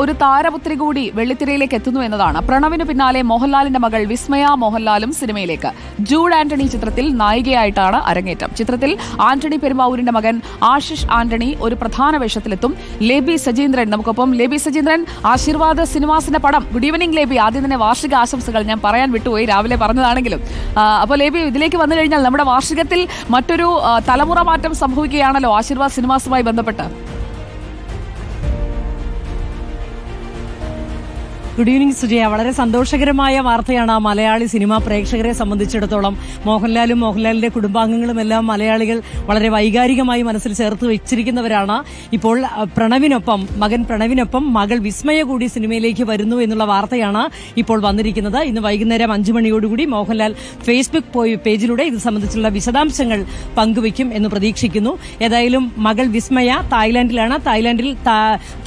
ഒരു താരപുത്രി കൂടി വെള്ളിത്തിരയിലേക്ക് എത്തുന്നു എന്നതാണ്. പ്രണവിന് പിന്നാലെ മോഹൻലാലിന്റെ മകൾ വിസ്മയ മോഹൻലാലും സിനിമയിലേക്ക്. ജൂഡ് ആന്റണി ചിത്രത്തിൽ നായികയായിട്ടാണ് അരങ്ങേറ്റം. ചിത്രത്തിൽ ആന്റണി പെരുമാവൂരിന്റെ മകൻ ആശിഷ് ആന്റണി ഒരു പ്രധാന വേഷത്തിലെത്തും. ലേബി സജീന്ദ്രൻ നമുക്കൊപ്പം. ലേബി സജീന്ദ്രൻ ആശീർവാദ് സിനിമാസിന്റെ പടം. Good evening Leby. ആദ്യം തന്നെ വാർഷിക ആശംസകൾ ഞാൻ പറയാൻ വിട്ടുപോയി രാവിലെ പറഞ്ഞതാണെങ്കിലും. അപ്പോൾ ലേബി ഇതിലേക്ക് വന്നു കഴിഞ്ഞാൽ നമ്മുടെ വാർഷികത്തിൽ മറ്റൊരു തലമുറ മാറ്റം സംഭവിക്കുകയാണല്ലോ ആശീർവാദ് സിനിമാസുമായി ബന്ധപ്പെട്ട്. Good evening Sujaya. വളരെ സന്തോഷകരമായ വാർത്തയാണ് ആ മലയാളി സിനിമാ പ്രേക്ഷകരെ സംബന്ധിച്ചിടത്തോളം. മോഹൻലാലും മോഹൻലാലിന്റെ കുടുംബാംഗങ്ങളും എല്ലാം മലയാളികൾ വളരെ വൈകാരികമായി മനസ്സിൽ ചേർത്ത് വെച്ചിരിക്കുന്നവരാണ്. ഇപ്പോൾ പ്രണവിനൊപ്പം മകൻ പ്രണവിനൊപ്പം മകൾ വിസ്മയ കൂടി സിനിമയിലേക്ക് വരുന്നു എന്നുള്ള വാർത്തയാണ് ഇപ്പോൾ വന്നിരിക്കുന്നത്. ഇന്ന് വൈകുന്നേരം അഞ്ചു മണിയോടുകൂടി മോഹൻലാൽ ഫേസ്ബുക്ക് പേജിലൂടെ ഇത് സംബന്ധിച്ചുള്ള വിശദാംശങ്ങൾ പങ്കുവയ്ക്കും എന്ന് പ്രതീക്ഷിക്കുന്നു. ഏതായാലും മകൾ വിസ്മയ തായ്ലാന്റിലാണ്. തായ്ലാന്റിൽ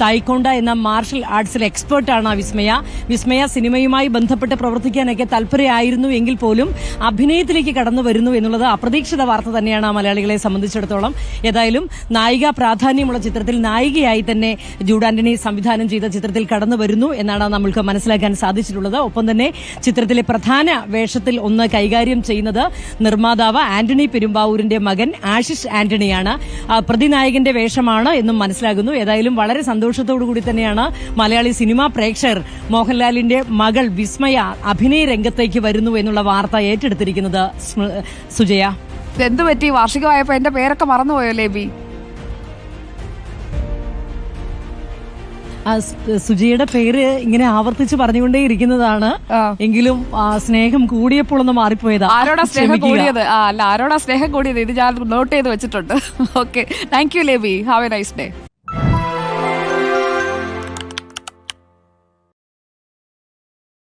തായ്ക്കൊണ്ട എന്ന മാർഷൽ ആർട്സിൽ എക്സ്പേർട്ടാണ് വിസ്മയ. വിസ്മയ സിനിമയുമായി ബന്ധപ്പെട്ട് പ്രവർത്തിക്കാനൊക്കെ താല്പര്യമായിരുന്നു എങ്കിൽ പോലും അഭിനയത്തിലേക്ക് കടന്നു വരുന്നു എന്നുള്ളത് അപ്രതീക്ഷിത വാർത്ത തന്നെയാണ് മലയാളികളെ സംബന്ധിച്ചിടത്തോളം. ഏതായാലും നായിക പ്രാധാന്യമുള്ള ചിത്രത്തിൽ നായികയായി തന്നെ ജൂഡാന്റണി സംവിധാനം ചെയ്ത ചിത്രത്തിൽ കടന്നു വരുന്നു എന്നാണ് നമ്മൾക്ക് മനസ്സിലാക്കാൻ സാധിച്ചിട്ടുള്ളത്. ഒപ്പം തന്നെ ചിത്രത്തിലെ പ്രധാന വേഷത്തിൽ ഒന്ന് കൈകാര്യം ചെയ്യുന്നത് നിർമ്മാതാവ് ആന്റണി പെരുമ്പാവൂരിന്റെ മകൻ ആഷിഷ് ആന്റണിയാണ്. പ്രതിനായകന്റെ വേഷമാണ് എന്നും മനസ്സിലാകുന്നു. ഏതായാലും വളരെ സന്തോഷത്തോടു കൂടി തന്നെയാണ് മലയാളി സിനിമാ പ്രേക്ഷകർ മോഹൻലാലിന്റെ മകൾ വിസ്മയ അഭിനയ രംഗത്തേക്ക് വരുന്നു എന്നുള്ള വാർത്ത ഏറ്റെടുത്തിരിക്കുന്നത് സുജയ. എന്ത് പറ്റി? വാർഷികമായപ്പോ എന്റെ പേരൊക്കെ മറന്നുപോയോ ലേബി? സുജയുടെ പേര് ഇങ്ങനെ ആവർത്തിച്ച് പറഞ്ഞുകൊണ്ടേയിരിക്കുന്നതാണ് ഇരിക്കുന്നതാണ്. എങ്കിലും സ്നേഹം കൂടിയപ്പോൾ ഒന്ന് മാറിപ്പോയത്. ആരോടാ സ്നേഹം കൂടിയത്? അല്ല ആരോടാ സ്നേഹം കൂടിയത്? ഇത് ഞാൻ നോട്ട് ചെയ്ത് വെച്ചിട്ടുണ്ട്. Okay thank you Leby. Have a nice day